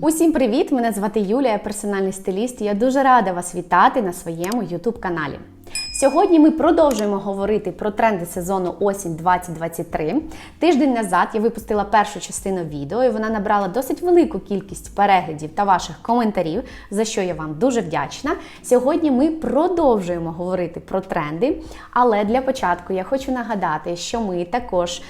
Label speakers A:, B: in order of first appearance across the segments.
A: Усім привіт! Мене звати Юлія, персональний стиліст. і Я дуже рада вас вітати на своєму YouTube каналі. Сьогодні ми продовжуємо говорити про тренди сезону осінь 2023. Тиждень назад я випустила першу частину відео, і вона набрала досить велику кількість переглядів та ваших коментарів, за що я вам дуже вдячна. Сьогодні ми продовжуємо говорити про тренди, але для початку я хочу нагадати, що ми також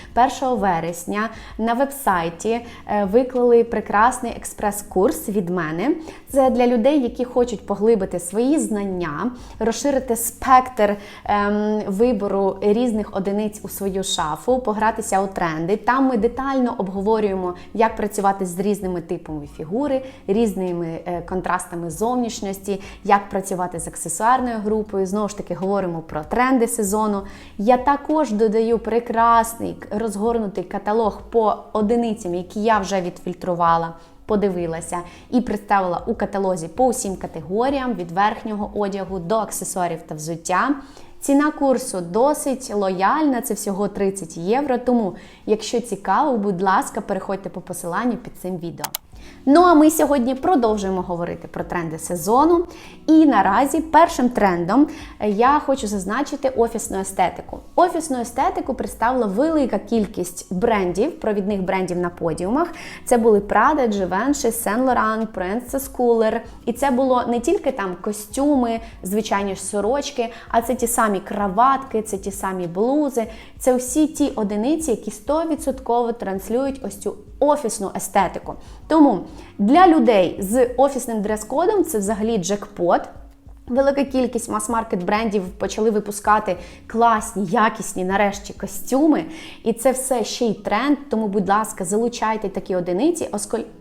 A: 1 вересня на вебсайті е, виклали прекрасний експрес-курс від мене. Це для людей, які хочуть поглибити свої знання, розширити спектр ем, вибору різних одиниць у свою шафу, погратися у тренди. Там ми детально обговорюємо, як працювати з різними типами фігури, різними е, контрастами зовнішності, як працювати з аксесуарною групою. Знову ж таки, говоримо про тренди сезону. Я також додаю прекрасний розгорнутий каталог по одиницям, які я вже відфільтрувала подивилася і представила у каталозі по усім категоріям від верхнього одягу до аксесуарів та взуття. Ціна курсу досить лояльна, це всього 30 євро. Тому, якщо цікаво, будь ласка, переходьте по посиланню під цим відео. Ну а ми сьогодні продовжуємо говорити про тренди сезону. І наразі першим трендом я хочу зазначити офісну естетику. Офісну естетику представила велика кількість брендів, провідних брендів на подіумах. Це були Prada, Givenchy, Saint Laurent, Princess Cooler. І це було не тільки там костюми, звичайні ж сорочки, а це ті самі краватки, це ті самі блузи, це всі ті одиниці, які 100% транслюють ось цю офісну естетику. Тому для людей з офісним дрес-кодом це взагалі джекпот. Велика кількість мас-маркет брендів почали випускати класні, якісні, нарешті, костюми. І це все ще й тренд. Тому, будь ласка, залучайте такі одиниці,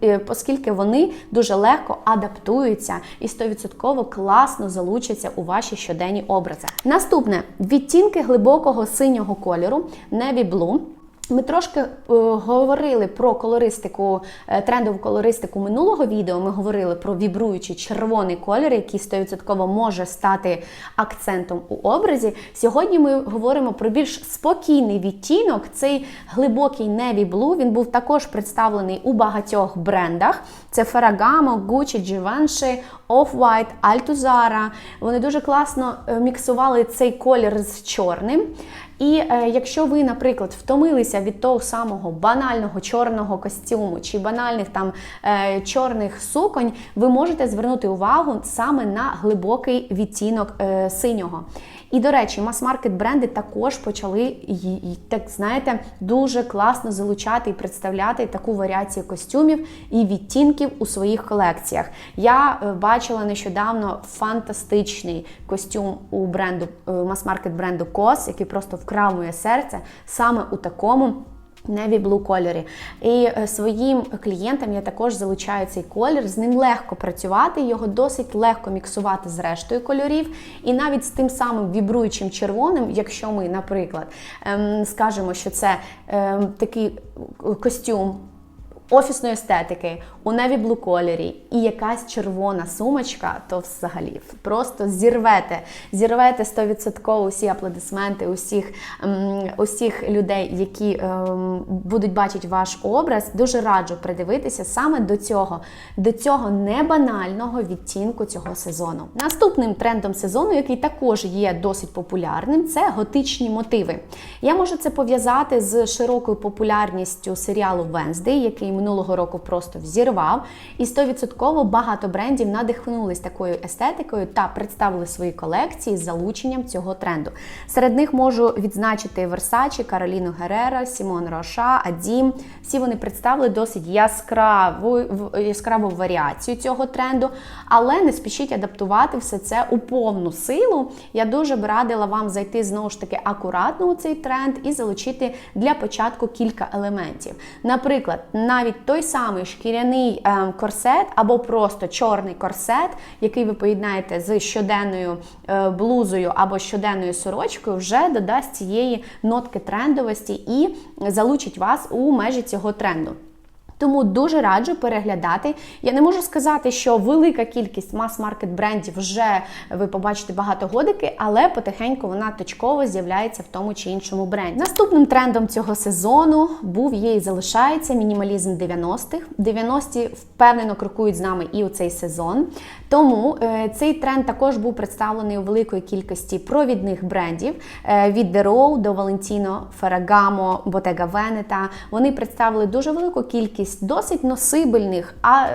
A: е, оскільки вони дуже легко адаптуються і 100% класно залучаться у ваші щоденні образи. Наступне відтінки глибокого синього кольору Navy Blue. Ми трошки е, говорили про колористику, е, трендову колористику минулого відео. Ми говорили про вібруючий червоний колір, який 100% може стати акцентом у образі. Сьогодні ми говоримо про більш спокійний відтінок. Цей глибокий Navy Blue, він був також представлений у багатьох брендах. Це Ferragamo, Gucci, Givenchy, Off-White, Altuzara. Вони дуже класно е, міксували цей колір з чорним. І е, якщо ви, наприклад, втомилися від того самого банального чорного костюму чи банальних там е, чорних суконь, ви можете звернути увагу саме на глибокий відтінок е, синього. І, до речі, мас-маркет бренди також почали так знаєте, дуже класно залучати і представляти таку варіацію костюмів і відтінків у своїх колекціях. Я е, бачила нещодавно фантастичний костюм у бренду е, мас-маркет бренду COS, який просто вкрав моє серце саме у такому. Неві блу кольорі. І е, своїм клієнтам я також залучаю цей колір. З ним легко працювати, його досить легко міксувати з рештою кольорів. І навіть з тим самим вібруючим червоним, якщо ми, наприклад, ем, скажемо, що це ем, такий костюм офісної естетики, у неві блу кольорі і якась червона сумочка, то взагалі просто зірвете, зірвете 100% усі аплодисменти, усіх ем, усіх людей, які ем, будуть бачити ваш образ. Дуже раджу придивитися саме до цього, до цього небанального відтінку цього сезону. Наступним трендом сезону, який також є досить популярним, це готичні мотиви. Я можу це пов'язати з широкою популярністю серіалу Венздей, який минулого року просто взірвав. І 100% багато брендів надихнулись такою естетикою та представили свої колекції з залученням цього тренду. Серед них можу відзначити Versace, Кароліну Герера, Сімон Роша, Адім. Всі вони представили досить яскраву яскраву варіацію цього тренду, але не спішіть адаптувати все це у повну силу. Я дуже б радила вам зайти знову ж таки акуратно у цей тренд і залучити для початку кілька елементів. Наприклад, навіть навіть той самий шкіряний ем, корсет або просто чорний корсет, який ви поєднаєте з щоденною е, блузою або щоденною сорочкою, вже додасть цієї нотки трендовості і залучить вас у межі цього тренду. Тому дуже раджу переглядати. Я не можу сказати, що велика кількість мас-маркет брендів вже ви побачите багато годики, але потихеньку вона точково з'являється в тому чи іншому бренді. Наступним трендом цього сезону був є і залишається мінімалізм 90-х. 90-ті впевнено крокують з нами і у цей сезон. Тому е, цей тренд також був представлений у великої кількості провідних брендів е, від The до Valentino, Ferragamo, Bottega Veneta. Вони представили дуже велику кількість досить носибельних, а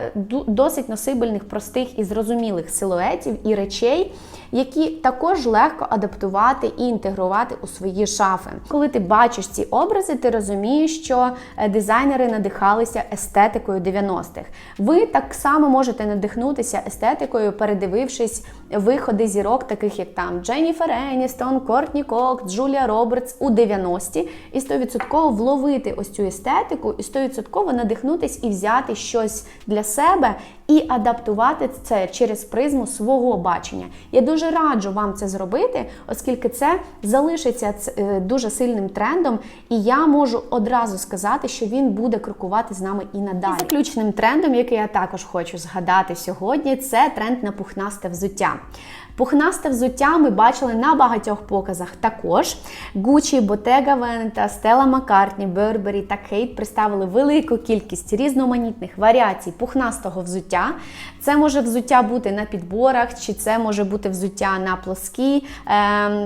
A: досить носибельних, простих і зрозумілих силуетів і речей, які також легко адаптувати і інтегрувати у свої шафи. Коли ти бачиш ці образи, ти розумієш, що е, дизайнери надихалися естетикою 90-х. Ви так само можете надихнутися естетикою, передивившись виходи зірок, таких як там Дженніфер Еністон, Кортні Кок, Джулія Робертс у 90-ті, і 100% вловити ось цю естетику, і 100% надихнутись і взяти щось для себе і адаптувати це через призму свого бачення. Я дуже раджу вам це зробити, оскільки це залишиться е, дуже сильним трендом, і я можу одразу сказати, що він буде крокувати з нами і надалі. І заключним трендом, який я також хочу згадати сьогодні, це тренд на пухнасте взуття. Пухнасте взуття ми бачили на багатьох показах також. Gucci, Bottega Veneta, Stella McCartney, Burberry та Kate представили велику кількість різноманітних варіацій пухнастого взуття. Це може взуття бути на підборах, чи це може бути взуття на плоскій ем,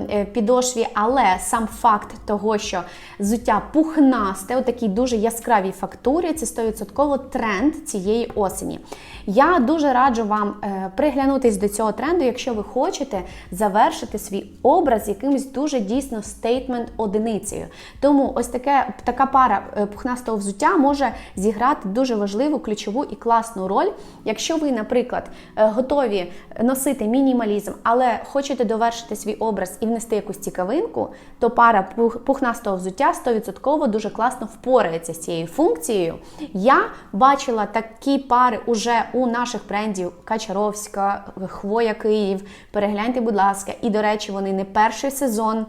A: е, підошві, але сам факт того, що взуття пухнасте, у такій дуже яскравій фактурі, це 100% тренд цієї осені. Я дуже раджу вам е, приглянутись до цього тренду, якщо ви хочете завершити свій образ якимось дуже дійсно стейтмент одиницею. Тому ось таке така пара е, пухнастого взуття може зіграти дуже важливу, ключову і класну роль, якщо ви, наприклад, е, готові носити мінімалізм, але хочете довершити свій образ і внести якусь цікавинку, то пара пухнастого взуття 100% дуже класно впорається з цією функцією. Я бачила такі пари уже у наших брендів Качаровська, Хвоя Київ. Перегляньте, будь ласка, і до речі, вони не перший сезон.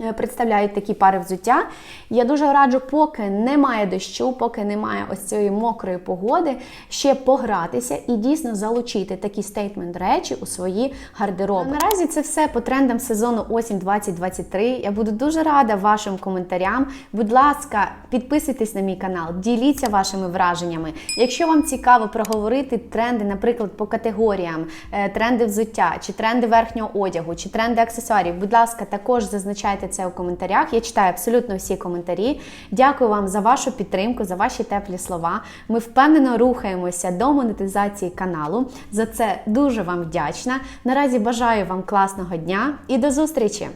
A: Е, Представляють такі пари взуття. Я дуже раджу, поки немає дощу, поки немає ось цієї мокрої погоди, ще погратися і дійсно залучити такі стейтмент речі у свої гардероби. Наразі це все по трендам сезону осінь 2023. Я буду дуже рада вашим коментарям. Будь ласка, підписуйтесь на мій канал, діліться вашими враженнями. Якщо вам цікаво проговорити тренди, наприклад, по категоріям, е, тренди взуття, чи тренди верхнього одягу, чи тренди аксесуарів, будь ласка, також зазначайте це у коментарях. Я читаю абсолютно всі коментарі. Дякую вам за вашу підтримку, за ваші теплі слова. Ми впевнено рухаємося до монетизації каналу. За це дуже вам вдячна. Наразі бажаю вам класного дня і до зустрічі!